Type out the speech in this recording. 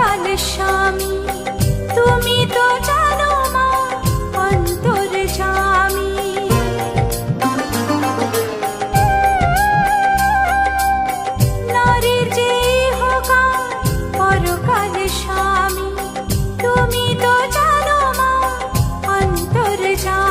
কাল স্বামী, তুমি তো জানো মা, অন্তর স্বামী। নারীর যে হোকা পরকাল স্বামী, তুমি তো জানো মা, অন্তর স্বামী।